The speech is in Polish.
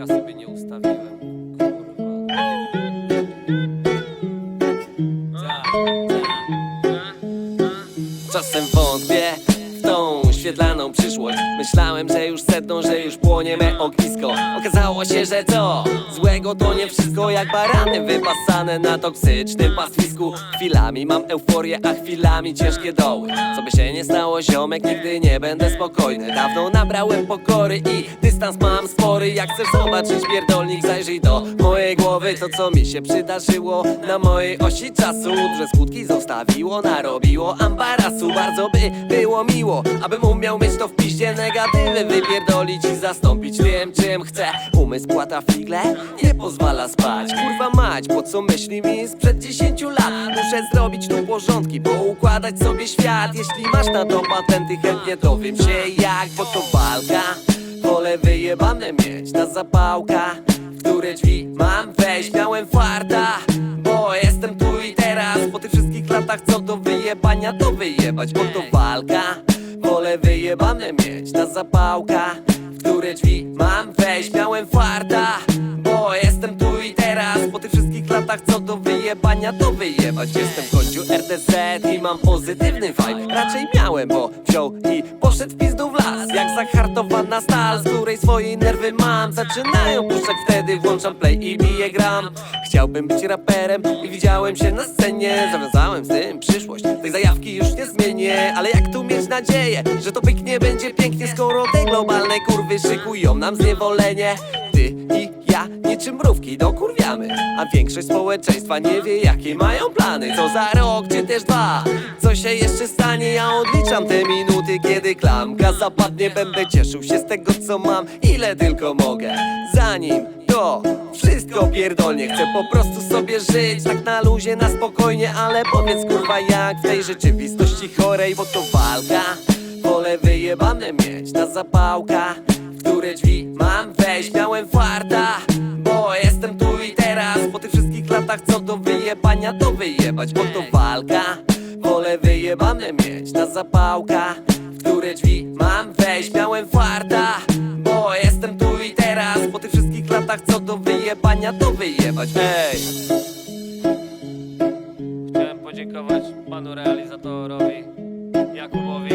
Majka sobie nie ustawiłem. Kurwa. Czasem wątpię w tą świetlaną przyszłość. Myślałem, że już setną, że już płonie me ognisko. Okazało się, że co? Złego to nie wszystko Jak barany wypasane na toksycznym pastwisku. Chwilami mam euforię, a chwilami ciężkie doły. Co by się nie stało, ziomek, nigdy nie będę spokojny. Dawno nabrałem pokory i dystans mam spory. Jak chcesz zobaczyć pierdolnik, zajrzyj do mojej głowy. To co mi się przydarzyło na mojej osi czasu. Duże skutki zostawiło, narobiło ambarasu. Bardzo by było miło, abym umiał mieć to w piździe Negatywy wypierdolić i zastąpić tym, czym chcę. Umysł płata figle, nie pozwala spać. Kurwa mać, po co myśli mi sprzed 10 lat? Muszę zrobić tu porządki, poukładać sobie świat. Jeśli masz na to patenty, chętnie dowiem się jak Bo to walka, wolę wyjebane mieć na zapałka W które drzwi mam wejść, miałem farta Bo jestem tu i teraz, po tych wszystkich latach co do wyjebania to wyjebać Bo to walka, wolę wyjebane mieć. Na zapałka W które drzwi mam wejść, miałem farta Bo jestem tu i teraz, po tych wszystkich latach co do wyjebania to wyjebać. Jestem w końcu RTZ i mam pozytywny vibe. Raczej miałem, bo wziął i poszedł w pizdu w las. Jak zahartowana stal, z której swoje nerwy mam. Zaczynają puszczać wtedy, włączam play i biję gram. Chciałbym być raperem i widziałem się na scenie. Zawiązałem z tym przyszłość, tej zajawki już nie zmienię. Ale jak tu mieć nadzieję, że to pyknie będzie pięknie Skoro te globalne kurwy szykują nam zniewolenie? Ty i ja niczym mrówki dokurwiamy A większość społeczeństwa nie wie jakie mają plany. Co za rok czy też dwa? Co się jeszcze stanie? Ja odliczam te minuty Kiedy klamka zapadnie będę cieszył się z tego co mam. Ile tylko mogę Zanim to wszystko pierdolnie. Chcę po prostu sobie żyć tak na luzie, na spokojnie Ale powiedz kurwa jak w tej rzeczywistości chorej Bo to walka. Wolę wyjebane mieć na zapałka W które drzwi mam wejść. Miałem farta Bo jestem tu i teraz. Po tych wszystkich latach co do wyjebania to wyjebać Bo to walka Wolę wyjebane mieć na zapałka W które drzwi mam wejść. Miałem farta Bo jestem tu i teraz. Po tych wszystkich latach co do wyjebania to wyjebać. Hej Chciałem podziękować panu realizatorowi Jakubowi